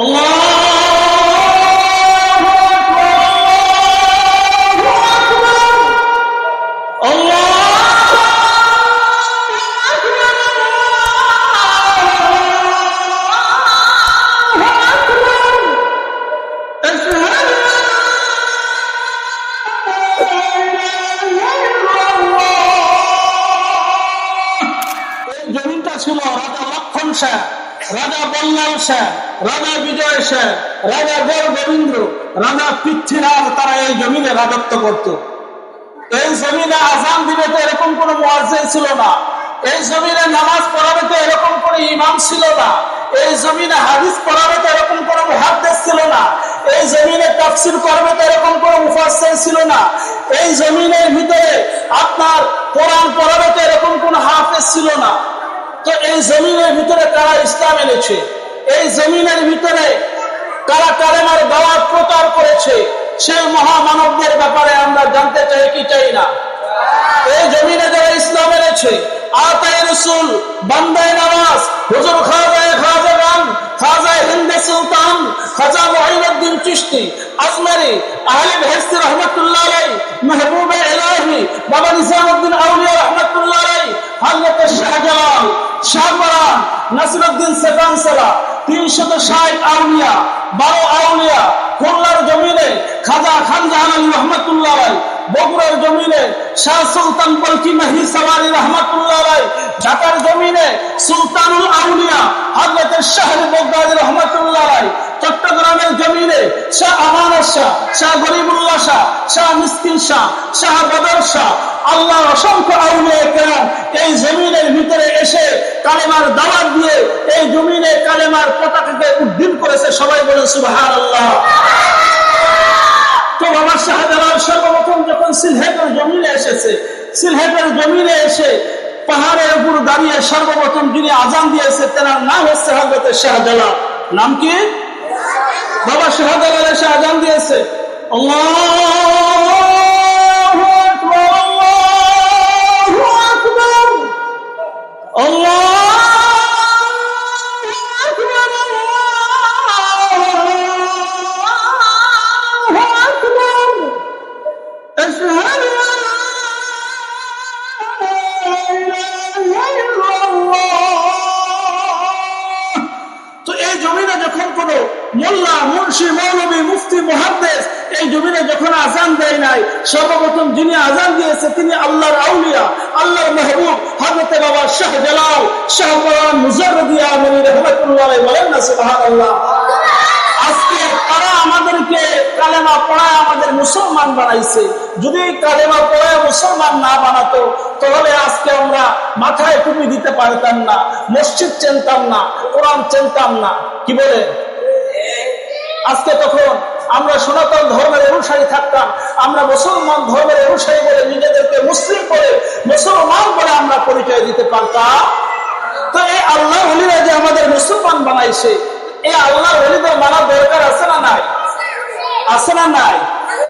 এই জমিনটা ছিল রাজা লক্ষণ শাহ রাজা বল্লাল শাহ রাজা বিজয় শাহ রাজা গৌর গোবিন্দ, রাজা পৃথ্বীরাজ, তারা এই জমিনে রাজত্ব করত। এই জমিনে আজান দিবে তো এরকম কোন মোয়াজ্জেন ছিল না। এই জমিনে নামাজ পড়াবে তো এরকম কোন ইমাম ছিল না। এই জমিনে হাদিস পড়াবে তো এরকম কোন মুহাদ্দিস ছিল না। এই জমিনে তাফসীর করবে তো এরকম কোন মুফাসসির ছিল না। এই জমিনের ভিতরে আপনার কোরআন পড়াবে তো এরকম কোন হাফেজ ছিল না তো এই জমিনের ভিতরে কারা ইসলাম এনেছে? এই জমিনের ভিতরে কারা কালেমার দাওয়াত প্রচার করেছে? সেই মহামানবদের ব্যাপারে আমরা জানতে চাই কি চাই না? এই জমিনে যারা ইসলাম এনেছে আতায় রসুল, বান্দায় নামাজ, হুজুর খাজায় খাজা গান খাজায় হিন্দে সুলতান, খাজা মহিনুদ্দিন চিশতি আসমারি আহলে ভেস্তি রহমতুল্লাহ আলাই মেহবুবে এলাহি বাবা নিজামুদ্দিন আউলিয়া রহমতুল্লাহ আলাই হযরত শাহজালাল শাহপরান নাসিরুদ্দিন সেফান সালা, তিনশত ষাট আউলিয়া, বারো আউলিয়া, খুলনার জমিনে খাজা খান জাহান রহমতুল্লাহ আলাই, বগুড়ার জমিনে শাহ সুলতান বলকি মাহি সাওয়ারি রহমতুল্লাহ আলাই, ঢাকার জমিনে সুলতানুল আউলিয়া হযরত শাহরি বগদাদি রহমতুল্লাহ আলাই, চট্টগ্রামের জমিনে শাহ আমানত শাহ শাহ গরিবুল্লাহ শাহ শাহ মিসকিন শাহ শাহ বদর শাহ, আল্লাহর অসংখ্য আউলিয়া কেরাম এই জমিনের ভিতরে এসে কালেমার দাওয়াত দিয়ে এই জমিনে কালেমার পতাকাকে উদ্দিন করেছে সুবাহ আল্লাহ তো বাবা শাহজালাল সর্বপ্রথম যখন সিলহেটের জমিনে এসেছে সিলহেটের জমিনে এসে পাহাড়ের উপর দাঁড়িয়ে সর্বপ্রথম যিনি আজান দিয়েছে, তেনার নাম হচ্ছে হজরতের শাহজালাল। নাম কি? বাবা শাহজালাল এসে আজান দিয়েছে। আল্লাহু! কোন মোল্লা, মুন্সি, মৌলবী, মুফতি, মুহাদ্দেস, এই জমিনে যখন আজান দেয় নাই, সর্বপ্রথম যিনি আজান দিয়েছে তিনি আল্লাহর আউলিয়া, আল্লাহর মেহবুব হজরতে বাবা শাহ জালাল, শাহ কোরআন মুজারদিয়া মনির রহমতুল্লাহ বলেন না, সুবহানাল্লাহ। আজকে তারা আমাদেরকে কালেমা পড়ায় আমাদের মুসলমান বানাইছে। যদি কালেমা পড়ায় মুসলমান না বানাতো, তাহলে আজকে আমরা মাথায় টুপি দিতে পারতাম না, মসজিদ চিনতাম না, কোরআন চিনতাম না। কি বলে? আজকে তখন আমরা সনাতন ধর্মের অনুসারী থাকতাম, আমরা মুসলমান ধর্মের অনুসারী বলে নিজেদেরকে মুসলিম বলে মুসলমান বলে আমরা পরিচয় দিতে পারতাম। তো এই আল্লাহ হলিরা যে আমাদের মুসলমান বানাইছে, এই আল্লাহ হলিদের মানা দরকার আছে না নাই আছে না নাই?